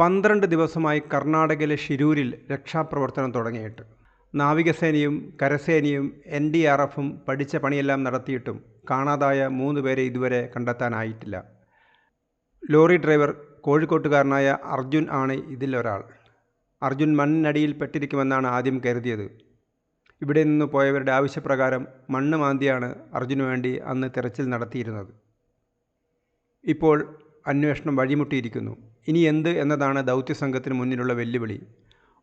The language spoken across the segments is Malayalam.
പന്ത്രണ്ട് ദിവസമായി കർണാടകയിലെ ഷിരൂരിൽ രക്ഷാപ്രവർത്തനം തുടങ്ങിയിട്ട്. നാവികസേനയും കരസേനയും എൻ ഡി ആർ എഫും പഠിച്ച പണിയെല്ലാം നടത്തിയിട്ടും കാണാതായ മൂന്ന് പേരെ ഇതുവരെ കണ്ടെത്താനായിട്ടില്ല. ലോറി ഡ്രൈവർ കോഴിക്കോട്ടുകാരനായ അർജുൻ ആണ് ഇതിലൊരാൾ. അർജുൻ മണ്ണിനടിയിൽ പെട്ടിരിക്കുമെന്നാണ് ആദ്യം കരുതിയത്. ഇവിടെ നിന്ന് പോയവരുടെ ആവശ്യപ്രകാരം മണ്ണ് മാന്തിയാണ് അർജുന് വേണ്ടി അന്ന് തിരച്ചിൽ നടത്തിയിരുന്നത്. ഇപ്പോൾ അന്വേഷണം വഴിമുട്ടിയിരിക്കുന്നു. ഇനി എന്ത് എന്നതാണ് ദൗത്യസംഘത്തിന് മുന്നിലുള്ള വെല്ലുവിളി.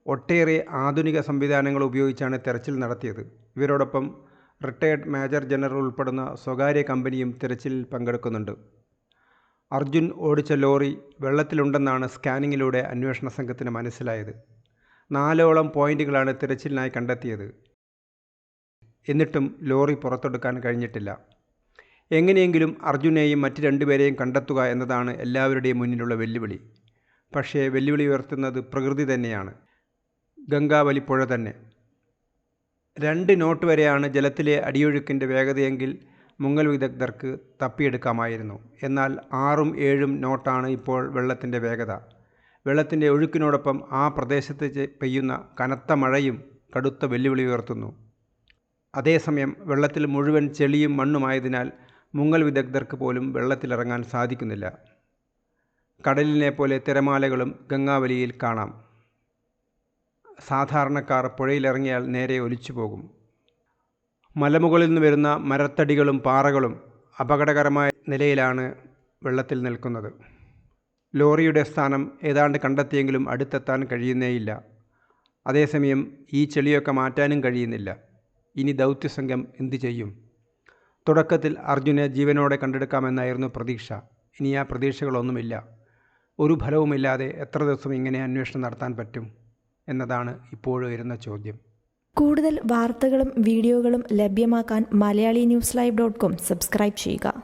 ഒട്ടേറെ ആധുനിക സംവിധാനങ്ങൾ ഉപയോഗിച്ചാണ് തെരച്ചിൽ നടത്തിയത്. ഇവരോടൊപ്പം റിട്ടയർഡ് മേജർ ജനറൽ ഉൾപ്പെടുന്ന സ്വകാര്യ കമ്പനിയും തിരച്ചിലിൽ പങ്കെടുക്കുന്നുണ്ട്. അർജുൻ ഓടിച്ച ലോറി വെള്ളത്തിലുണ്ടെന്നാണ് സ്കാനിങ്ങിലൂടെ അന്വേഷണ സംഘത്തിന് മനസ്സിലായത്. നാലോളം പോയിന്റുകളാണ് തിരച്ചിലിനായി കണ്ടെത്തിയത്. എന്നിട്ടും ലോറി പുറത്തെടുക്കാൻ കഴിഞ്ഞിട്ടില്ല. എങ്ങനെയെങ്കിലും അർജുനെയും മറ്റ് രണ്ടുപേരെയും കണ്ടെത്തുക എന്നതാണ് എല്ലാവരുടെയും മുന്നിലുള്ള വെല്ലുവിളി. പക്ഷേ വെല്ലുവിളി ഉയർത്തുന്നത് പ്രകൃതി തന്നെയാണ്. ഗംഗാവലി പുഴ തന്നെ. രണ്ട് നോട്ട് വരെയാണ് ജലത്തിലെ അടിയൊഴുക്കിന്റെ വേഗതയെങ്കിൽ മുങ്ങൽ വിദഗ്ധർക്ക് തപ്പിയെടുക്കാമായിരുന്നു. എന്നാൽ ആറും ഏഴും നോട്ടാണ് ഇപ്പോൾ വെള്ളത്തിന്റെ വേഗത. വെള്ളത്തിന്റെ ഒഴുക്കിനോടൊപ്പം ആ പ്രദേശത്ത് പെയ്യുന്ന കനത്ത മഴയും കടുത്ത വെല്ലുവിളി ഉയർത്തുന്നു. അതേസമയം വെള്ളത്തിൽ മുഴുവൻ ചെളിയും മണ്ണുമായതിനാൽ മുങ്ങൽ വിദഗ്ധർക്ക് പോലും വെള്ളത്തിലിറങ്ങാൻ സാധിക്കുന്നില്ല. കടലിനെ പോലെ തിരമാലകളും ഗംഗാവലിയിൽ കാണാം. സാധാരണക്കാർ പുഴയിലിറങ്ങിയാൽ നേരെ ഒലിച്ചു പോകും. മലമുകളിൽ നിന്ന് വരുന്ന മരത്തടികളും പാറകളും അപകടകരമായ നിലയിലാണ് വെള്ളത്തിൽ നിൽക്കുന്നത്. ലോറിയുടെ സ്ഥാനം ഏതാണ്ട് കണ്ടെത്തിയെങ്കിലും അടുത്തെത്താൻ കഴിയുന്നേയില്ല. അതേസമയം ഈ ചെളിയൊക്കെ മാറ്റാനും കഴിയുന്നില്ല. ഇനി ദൗത്യസംഘം എന്തു ചെയ്യും? തുടക്കത്തിൽ അർജുനെ ജീവനോടെ കണ്ടെടുക്കാമെന്നായിരുന്നു പ്രതീക്ഷ. ഇനി ആ പ്രതീക്ഷകളൊന്നുമില്ല. ഒരു ഫലവുമില്ലാതെ എത്ര ദിവസം ഇങ്ങനെ അന്വേഷണം നടത്താൻ പറ്റും എന്നതാണ് ഇപ്പോഴും വരുന്ന ചോദ്യം. കൂടുതൽ വാർത്തകളും വീഡിയോകളും ലഭ്യമാക്കാൻ Malayali news live dot com subscribe ചെയ്യുക.